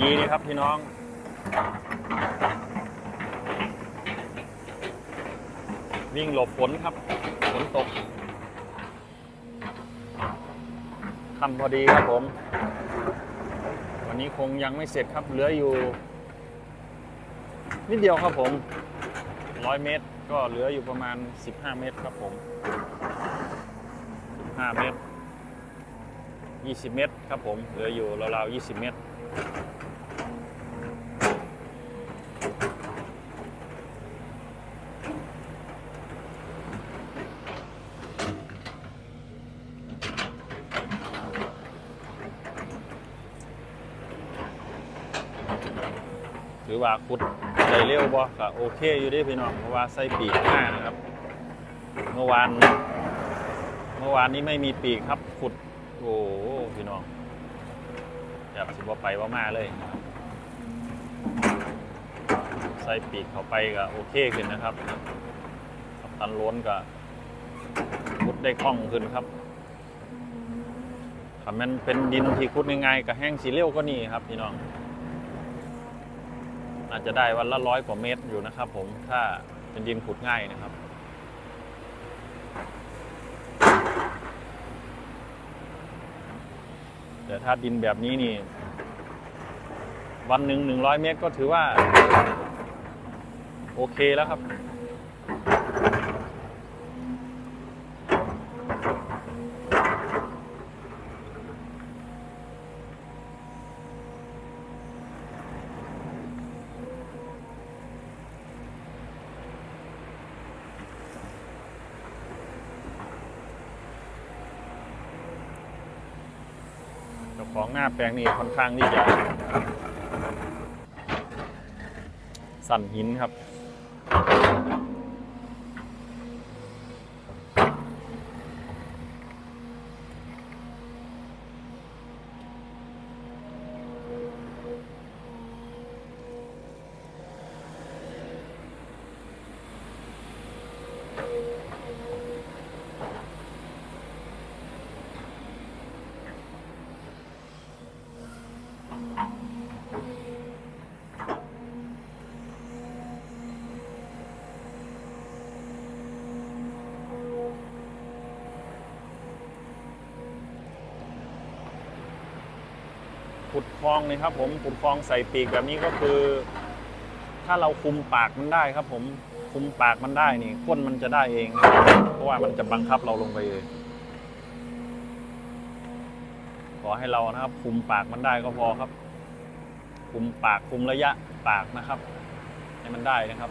กีนี่ครับพี่น้อง วิ่งหลบฝนครับ ฝนตกทำพอดีครับผม วันนี้คงยังไม่เสร็จครับ เหลืออยู่ นิดเดียวครับผมร้อยเมตร ก็เหลืออยู่ประมาณ 15 เมตรครับผม 15 เมตร 20 เมตรครับผม เหลืออยู่ราวๆ20 เมตร ถือว่าขุดได้เร็วบ่ก็โอเคอยู่ด้พี่น้องเพราะว่าใส่ปีกห้านะครับ เมื่อวาน เมื่อวานนี้ไม่มีปีกครับขุด โอ้พี่น้องอยากสิบ่ไปว่ามาเลย ใส่ปีกเข้าไปก็โอเคขึ้นนะครับกับตันล้นก็ขุดได้คล่องขึ้นครับถ้ามันเป็นดินที่ขุดง่ายๆก็แห้งสีเร็วก็นี่ครับพี่น้อง อาจจะได้วันละร้อยกว่าเมตรอยู่นะครับผมถ้าเป็นดินขุดง่ายนะครับ แต่ถ้าดินแบบนี้นี่ วันหนึ่งหนึ่งร้อยเมตรก็ถือว่า โอเคแล้วครับ ของหน้าแปลงนี่ค่อนข้างที่จะสั่นหินครับ ขุดคลองนี่ครับ ผมขุดคลองใส่ปีกแบบนี้ก็คือ ถ้าเราคุมปากมันได้ครับ ผมคุมปากมันได้นี่ก้นมันจะได้เอง เพราะว่ามันจะบังคับเราลงไปเองขอให้เรานะครับ คุมปากมันได้ก็พอครับ คุมปากคุมระยะปากนะครับ ให้มันได้นะครับ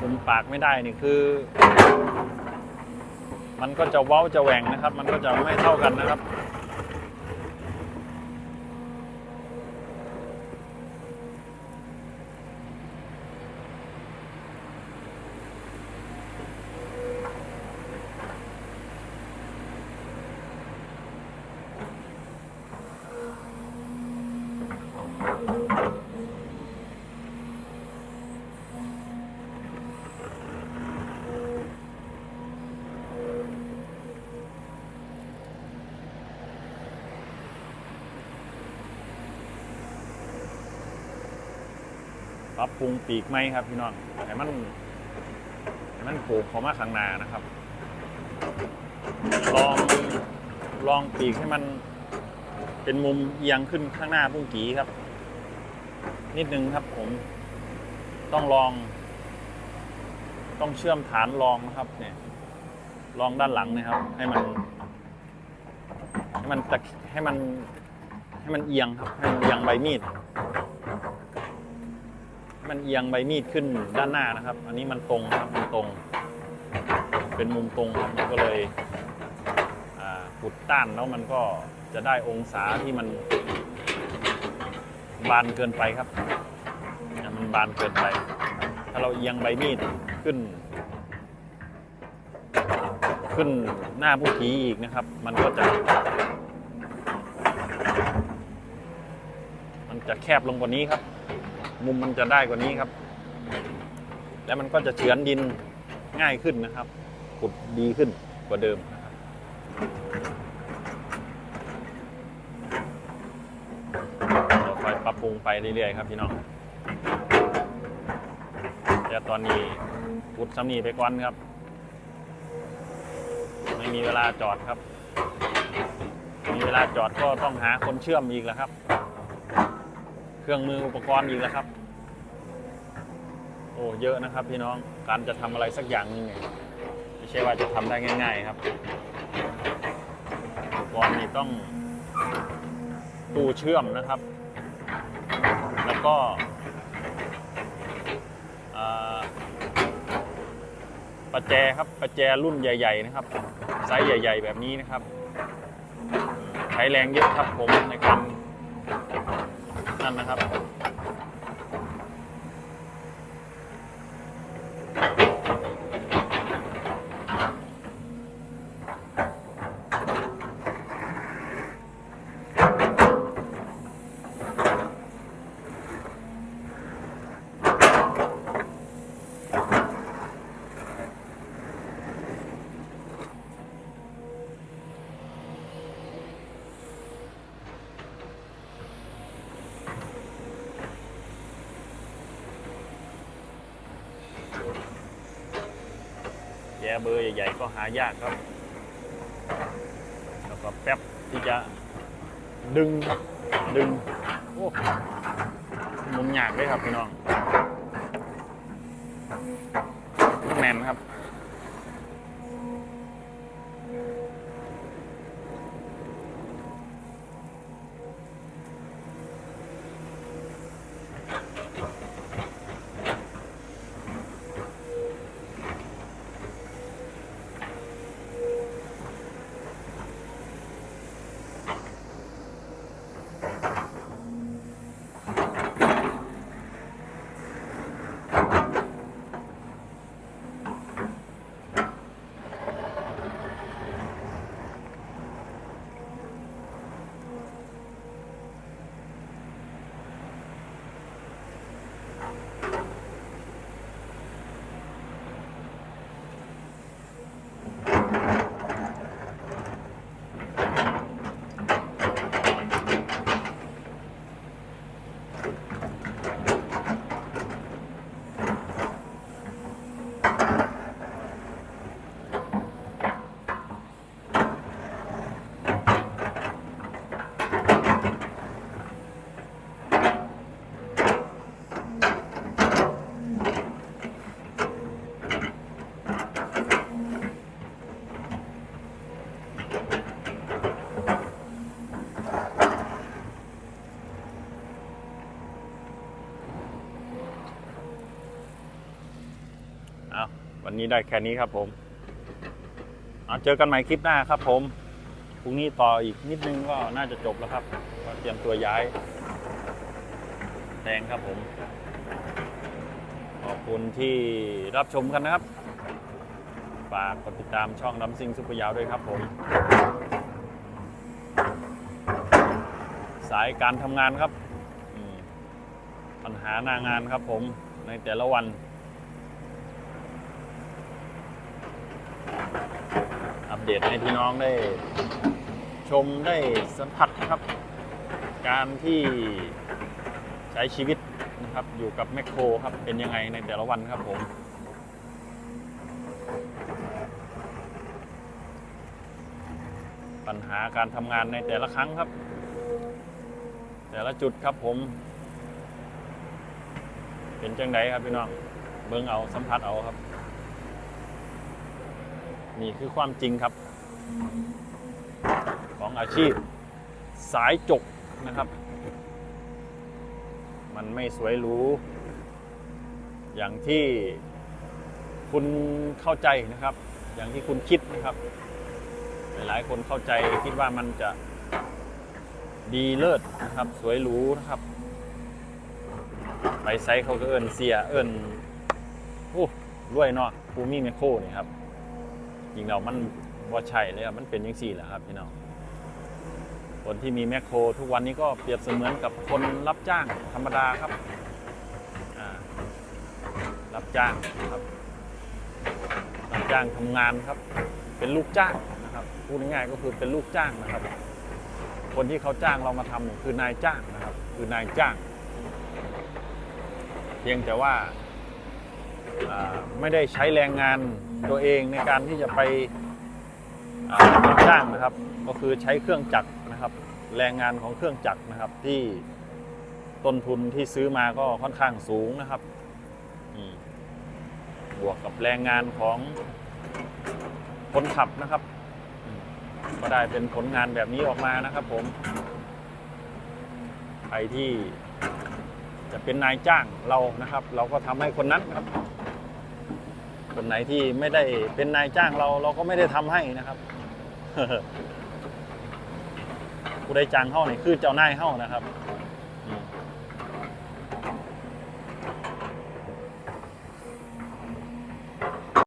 คุมปากไม่ได้นี่คือ มันก็จะเว้าจะแหว่งนะครับ มันก็จะไม่เท่ากันนะครับ ปรับปรุงปีกไหมครับพี่น้องให้มันให้มันโผูกเข้ามาข้างหน้านะครับ ลองลองปีกให้มันเป็นมุมเอียงขึ้นข้างหน้าปุ้งกีครับ นิดนึงครับผมต้องลอง ต้องเชื่อมฐานรองนะครับ เนี่ยรองด้านหลังนะครับ ให้มัน ให้มันตะให้มันให้มันเอียงครับให้มันเอียงใบมีด มันเอียงใบมีดขึ้นด้านหน้านะครับ อันนี้มันตรงครับมันตรง เป็นมุมตรงครับมันก็เลยอ่าขุดต้านแล้วมันก็จะได้องศาที่มันบานเกินไปครับ มันบานเกินไป ถ้าเราเอียงใบมีดขึ้น ขึ้นหน้าผู้ผีอีกนะครับ มันก็จะ มันจะแคบลงกว่านี้ครับ มุมมันจะได้กว่านี้ครับ แล้วมันก็จะเฉือนดินง่ายขึ้นนะครับขุดดีขึ้นกว่าเดิมนะครับเราคอยปรับปรุงไปเรื่อยๆครับพี่น้องแต่ตอนนี้ขุดซ้ำนีไปก่อนครับ ไม่มีเวลาจอดครับ มีเวลาจอดก็ต้องหาคนเชื่อมอีกแล้วครับ เครื่องมืออุปกรณ์อีกแล้วครับ โอ้เยอะนะครับ พี่น้องการจะทำอะไรสักอย่างหนึงเนี่ยไม่ใช่ว่าจะทำได้ง่าย ๆ ครับอุปกรณ์นี่ต้องตู้เชื่อมนะครับ แล้วก็ประแจครับประแจรุ่นใหญ่ ๆ นะครับไซส์ใหญ่ ๆ แบบนี้นะครับ ใช้แรงเยอะครับผมในการ นั่นนะครับ แย่เบอร์ใหญ่ๆก็หายากครับ แล้วก็แป๊บที่จะดึงครับ ดึง โอ้มุนยากเลยครับพี่น้องแน่นครับ วันนี้ได้แค่นี้ครับผมเอาเจอกันใหม่คลิปหน้าครับผมพรุ่งนี้ต่ออีกนิดนึงก็น่าจะจบแล้วครับก็เตรียมตัวย้ายแดงครับผมขอบคุณที่รับชมกันนะครับ ฝากกดติดตามช่องดัมซิงซุปเปอร์ยาวด้วยครับผม สายการทำงานครับ ปัญหาหน้างานครับผมในแต่ละวัน อัป เดตให้พี่น้องได้ชมได้สัมผัสนะครับ การที่ใช้ชีวิตนะครับอยู่กับแมคโครครับเป็นยังไงในแต่ละวันครับผมปัญหาการทำงานในแต่ละครั้งครับ แต่ละจุดครับผม เป็นจังไดครับพี่น้องเบิ่งเอาสัมผัสเอาครับ นี่คือความจริงครับ ของอาชีพสายจกนะครับ มันไม่สวยหรูอย่างที่คุณเข้าใจนะครับ อย่างที่คุณคิดนะครับ หลายๆคนเข้าใจคิดว่ามันจะดีเลิศนะครับ สวยหรูนะครับไปไซส์เขาก็เอินเสียเอินโอ้รวยเนาะภูมิแมคโครนี่ครับ จริงเรามันว่าใช่เลยมันเป็นยังสี่แหละครับพี่น้องคนที่มีแมคโคร ทุกวันนี้ก็เปรียบเสมือนกับคนรับจ้างธรรมดาครับรับจ้างครับรับจ้างทำงานครับ เป็นลูกจ้างนะครับพูดง่ายๆก็คือเป็นลูกจ้างนะครับ คนที่เขาจ้างเรามาทำคือนายจ้างนะครับ คือนายจ้าง เพียงแต่ว่าไม่ได้ใช้แรงงาน ตัวเองในการที่จะไปรับจ้างนะครับ ก็คือใช้เครื่องจักรนะครับ แรงงานของเครื่องจักรนะครับที่ต้นทุนที่ซื้อมาก็ค่อนข้างสูงนะครับบวกกับแรงงานของคนขับนะครับก็ได้เป็นผลงานแบบนี้ออกมานะครับ ผมใครที่จะเป็นนายจ้างเรานะครับ เราก็ทำให้คนนั้นครับ คนไหนที่ไม่ได้เป็นนายจ้างเราเราก็ไม่ได้ทำให้นะครับผู้ใดจ้างเข้าเนี่ยคือเจ้านายเข้านะครับ